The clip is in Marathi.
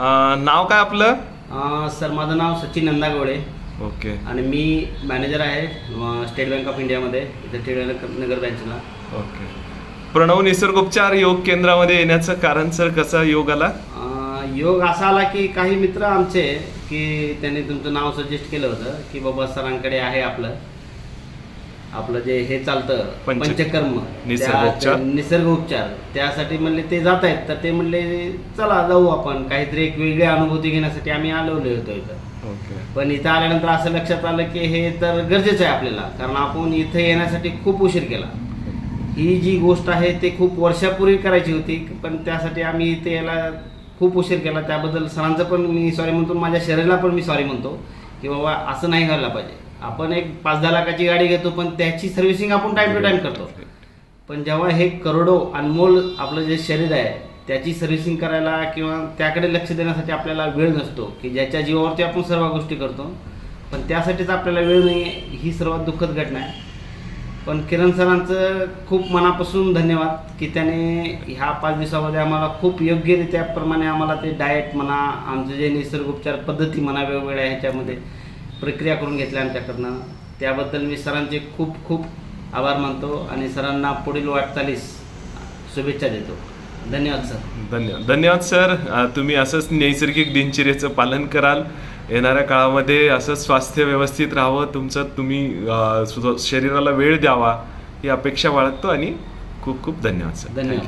नाव काय आपलं? अं, सर माझं नाव सचिन नंदागवडे. ओके. आणि मी मॅनेजर आहे स्टेट बँक ऑफ इंडियामध्ये इथे टिळक नगर ब्रँचला ओके. प्रणव निसर्गोपचार योग केंद्रामध्ये येण्याचं कारण सर कसा योग आला? अं, योग असा आला की काही मित्र आमचे की त्यांनी तुमचं नाव सजेस्ट केलं होतं की बाबा सरांकडे आहे आपलं. आपलं जे हे चालतं पंच- पंचकर्म निसर्गोपचार. त्या- निसर्ग उपचार त्यासाठी म्हणले ते जात आहेत तर ते म्हणले चला जाऊ आपण. काहीतरी एक वेगळी अनुभूती घेण्यासाठी आम्ही आलेलो होतो इथं. ओके. पण इथं आल्यानंतर असं लक्षात आलं की हे तर गरजेचं आहे आपल्याला कारण आपण इथं येण्यासाठी खूप उशीर केला. ही जी गोष्ट आहे ते खूप वर्षापूर्वी करायची होती पण त्यासाठी आम्ही इथे यायला खूप उशीर केला. त्याबद्दल सरांचं पण मी सॉरी म्हणतो माझ्या शरीराला पण मी सॉरी म्हणतो की बाबा असं नाही व्हायला पाहिजे. आपण एक पाच दहा लाखाची गाडी घेतो पण त्याची सर्व्हिसिंग आपण टाईम टू टाईम करतो. पण जेव्हा हे करोडो अनमोल आपलं जे शरीर आहे त्याची सर्व्हिसिंग करायला किंवा त्याकडे लक्ष देण्यासाठी आपल्याला वेळ नसतो की ज्याच्या जीवावरती आपण सर्व गोष्टी करतो. पण त्यासाठीच आपल्याला वेळ नाही आहे ही सर्वात दुःखद घटना आहे. पण किरण सरांचं खूप मनापासून धन्यवाद की त्याने ह्या पाच दिवसामध्ये आम्हाला खूप योग्यरित्या प्रमाणे आम्हाला ते डाएट म्हणा आमचे जे निसर्गोपचार पद्धती म्हणा वेगवेगळ्या ह्याच्यामध्ये प्रक्रिया करून घेतल्या आमच्याकडनं. त्याबद्दल मी सरांचे खूप खूप आभार मानतो आणि सरांना पुढील वाटचालीस शुभेच्छा देतो. धन्यवाद सर. धन्यवाद. धन्यवाद सर. तुम्ही असंच नैसर्गिक दिनचर्येचं पालन कराल. येणाऱ्या काळामध्ये असं स्वास्थ्य व्यवस्थित राहावं तुमचं तुम्ही शरीराला वेळ द्यावा ही अपेक्षा बाळगतो आणि खूप खूप धन्यवाद सर. धन्यवाद.